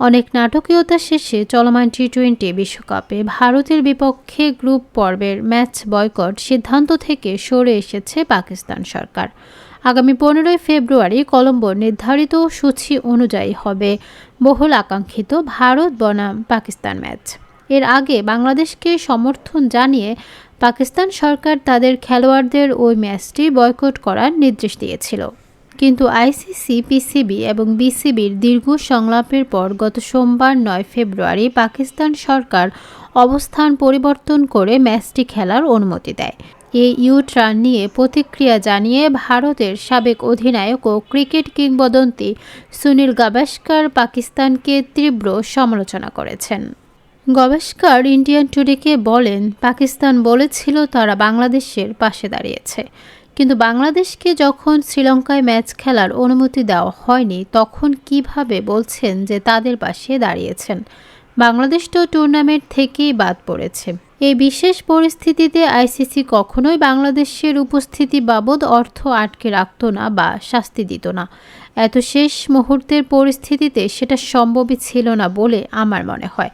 অনেক নাটকীয়তা শেষে চলমান টি টোয়েন্টি বিশ্বকাপে ভারতের বিপক্ষে গ্রুপ পর্বের ম্যাচ বয়কট সিদ্ধান্ত থেকে সরে এসেছে পাকিস্তান সরকার। আগামী পনেরোই ফেব্রুয়ারি কলম্বো নির্ধারিত সূচি অনুযায়ী হবে বহুল আকাঙ্ক্ষিত ভারত বনাম পাকিস্তান ম্যাচ। এর আগে বাংলাদেশকে সমর্থন জানিয়ে পাকিস্তান সরকার তাদের খেলোয়াড়দের ওই ম্যাচটি বয়কট করার নির্দেশ দিয়েছিল। কিন্তু আইসিসি, পিসিবি এবং বিসিবির দীর্ঘ সংলাপের পর গত সোমবার নয় ফেব্রুয়ারি পাকিস্তান সরকার অবস্থান পরিবর্তন করে ম্যাচটি খেলার অনুমতি দেয়। এই ইউট্রান নিয়ে প্রতিক্রিয়া জানিয়ে ভারতের সাবেক অধিনায়ক ও ক্রিকেট কিংবদন্তি সুনীল গাভাস্কার পাকিস্তানকে তীব্র সমালোচনা করেছেন। গভাস্কার ইন্ডিয়ান টুডেকে বলেন, পাকিস্তান বলেছিল তারা বাংলাদেশের পাশে দাঁড়িয়েছে। কিন্তু বাংলাদেশকে যখন শ্রীলঙ্কায় ম্যাচ খেলার অনুমতি দেওয়া হয়নি, তখন কীভাবে বলছেন যে তাদের পাশে দাঁড়িয়েছেন? বাংলাদেশ তো টুর্নামেন্ট থেকেই বাদ পড়েছে। এই বিশেষ পরিস্থিতিতে আইসিসি কখনোই বাংলাদেশের উপস্থিতি বাবদ অর্থ আটকে রাখত না বা শাস্তি দিত না। এত শেষ মুহূর্তের পরিস্থিতিতে সেটা সম্ভবই ছিল না বলে আমার মনে হয়।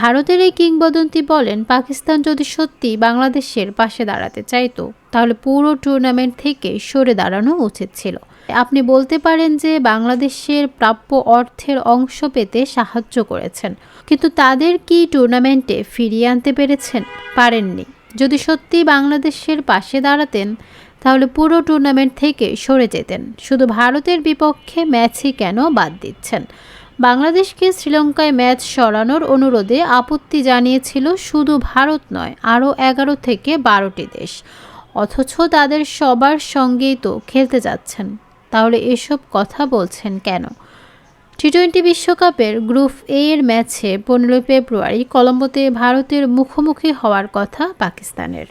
ভারতের এই কিংবদন্তি বলেন, পাকিস্তান যদি সত্যি বাংলাদেশের পাশে দাঁড়াতে চাইতো, তাহলে পুরো টুর্নামেন্ট থেকে সরে দাঁড়ানো উচিত ছিল। আপনি বলতে পারেন যে বাংলাদেশের প্রাপ্য অর্থের অংশ পেতে সাহায্য করেছেন, কিন্তু তাদের কি টুর্নামেন্টে ফিরিয়ে আনতে পেরেছেন? পারেননি। যদি সত্যি বাংলাদেশের পাশে দাঁড়াতেন, তাহলে পুরো টুর্নামেন্ট থেকে সরে যেতেন। শুধু ভারতের বিপক্ষে ম্যাচই কেন বাদ দিচ্ছেন? বাংলাদেশকে শ্রীলঙ্কায় ম্যাচ সরানোর অনুরোধে আপত্তি জানিয়েছিল শুধু ভারত নয়, আরও এগারো থেকে বারোটি দেশ। অথচ তাদের সবার সঙ্গেই তো খেলতে যাচ্ছেন। তাহলে এসব কথা বলছেন কেন? টি টোয়েন্টি বিশ্বকাপের গ্রুপ এ এর ম্যাচে পনেরোই ফেব্রুয়ারি কলম্বোতে ভারতের মুখোমুখি হওয়ার কথা পাকিস্তানের।